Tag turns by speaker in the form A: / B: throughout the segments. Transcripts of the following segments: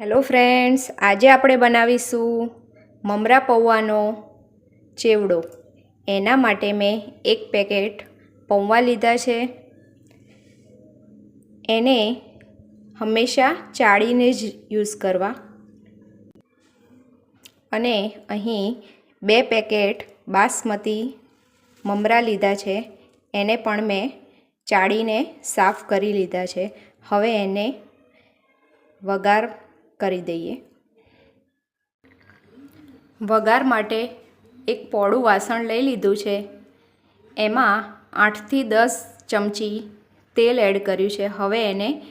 A: Hello friends, આજે આપણે બનાવીશું મમરા પૌવાનો ચેવડો. એના માટે મેં એક પેકેટ પૌવા લીધા છે. એને હંમેશા ચાળીને જ યુઝ કરવા. અને અહીં બે પેકેટ બાસમતી મમરા લીધા છે. એને પણ મેં ચાળીને સાફ કરી લીધા છે. હવે એને વઘાર કરી દઈએ. વઘાર માટે એક પોળું વાસણ લઈ લીધું છે. એમાં આઠથી દસ ચમચી તેલ એડ કર્યું છે. હવે એને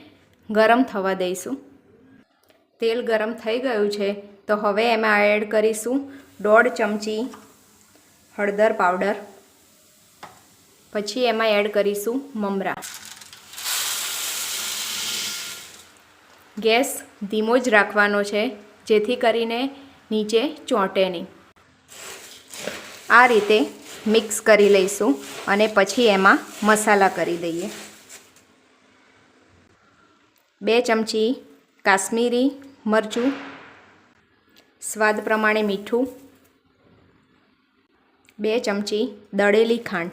A: ગરમ થવા દઈશું. તેલ ગરમ થઈ ગયું છે, તો હવે એમાં એડ કરીશું દોઢ ચમચી હળદર પાવડર. પછી એમાં એડ કરીશું મમરા. ગેસ ધીમો જ રાખવાનો છે, જેથી કરીને નીચે ચોંટે નહીં. આ રીતે મિક્સ કરી લઈશું અને પછી એમાં મસાલા કરી દઈએ. બે ચમચી કાશ્મીરી મરચું, સ્વાદ પ્રમાણે મીઠું, બે ચમચી દળેલી ખાંડ.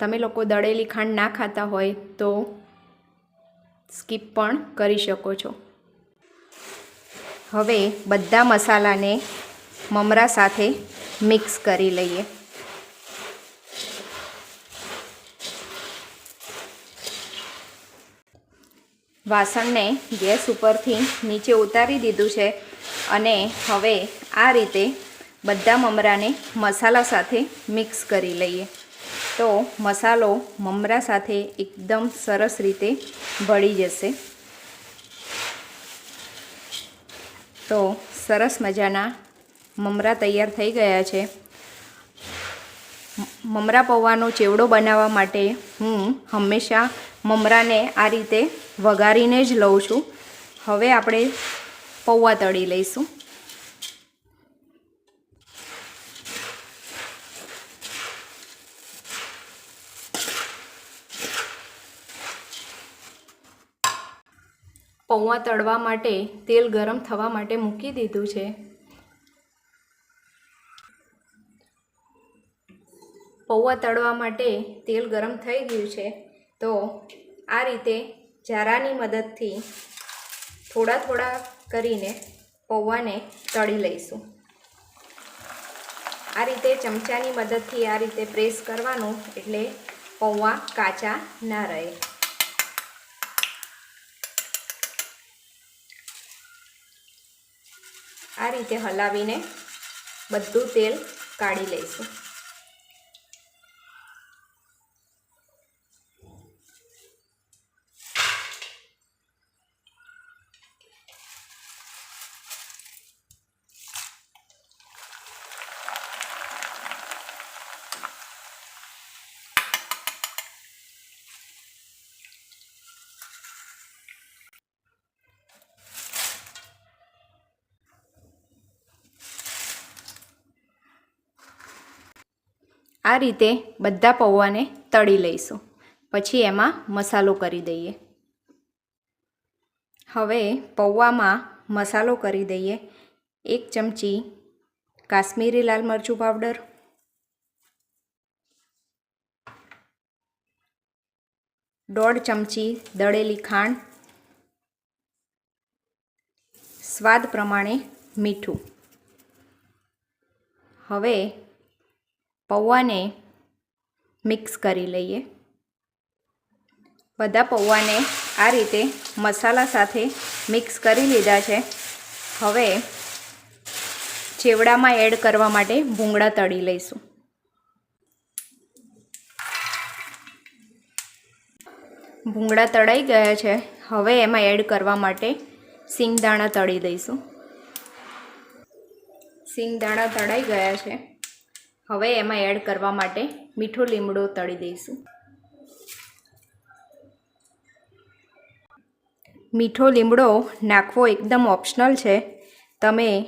A: તમે લોકો દળેલી ખાંડ ના ખાતા હોય તો સ્કીપ પણ કરી શકો છો. હવે બધા મસાલાને મમરા સાથે મિક્સ કરી લઈએ. વાસણને ગેસ ઉપરથી નીચે ઉતારી દીધું છે અને હવે આ રીતે બધા મમરાને મસાલા સાથે મિક્સ કરી લઈએ. તો મસાલો મમરા સાથે એકદમ સરસ રીતે ભળી જશે. તો સરસ મજાના મમરા તૈયાર થઈ ગયા છે. મમરા પૌવાનો ચેવડો બનાવવા માટે હું હંમેશા મમરાને આ રીતે વઘારીને જ લઉં છું. હવે આપણે પૌવા તળી લઈશું. પૌવા તળવા માટે તેલ ગરમ થવા માટે મૂકી દીધું છે. પૌવા તળવા માટે તેલ ગરમ થઈ ગયું છે, તો આ રીતે જારાની મદદથી થોડા થોડા કરીને પૌવાને તળી લઈશું. આ રીતે ચમચાની મદદથી આ રીતે પ્રેસ કરવાનું એટલે પૌવા કાચા ના રહે. આ રીતે હલાવીને બધું તેલ કાઢી લઈશું. આ રીતે બધા પૌવાને તળી લઈશું. પછી એમાં મસાલો કરી દઈએ. હવે પૌવામાં મસાલો કરી દઈએ. એક ચમચી કાશ્મીરી લાલ મરચું પાવડર. દોઢ ચમચી દળેલી ખાંડ. સ્વાદ પ્રમાણે મીઠું. હવે પૌવાને મિક્સ કરી લઈએ. બધા પૌવાને આ રીતે મસાલા સાથે મિક્સ કરી લીધા છે. હવે ચેવડામાં એડ કરવા માટે ભૂંગળા તળી લઈશું. ભૂંગળા તળાઈ ગયા છે. હવે એમાં એડ કરવા માટે સિંગદાણા તળી દઈશું સિંગદાણા તળાઈ ગયા છે. હવે એમાં એડ કરવા માટે મીઠો લીમડો તળી દઈશું. મીઠો લીમડો નાખવો એકદમ ઓપ્શનલ છે. તમે,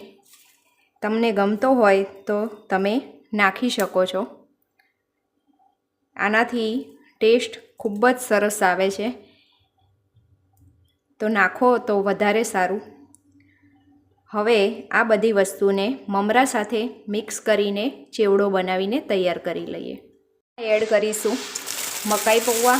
A: તમને ગમતો હોય તો તમે નાખી શકો છો. આનાથી ટેસ્ટ ખૂબ જ સરસ આવે છે. તો નાખો તો વધારે સારું. હવે આ બધી વસ્તુને મમરા સાથે મિક્સ કરીને ચેવડો બનાવીને તૈયાર કરી લઈએ. એડ કરીશું મકાઈ પૌવા.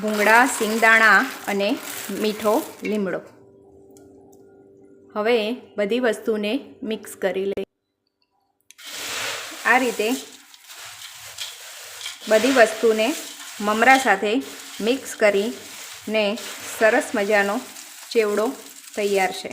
A: ભૂંગળા, સિંગદાણા અને મીઠો લીમડો. હવે બધી વસ્તુને મિક્સ કરી લઈએ. આ રીતે બધી વસ્તુને મમરા સાથે મિક્સ કરીને સરસ મજાનો ચેવડો તૈયાર છે.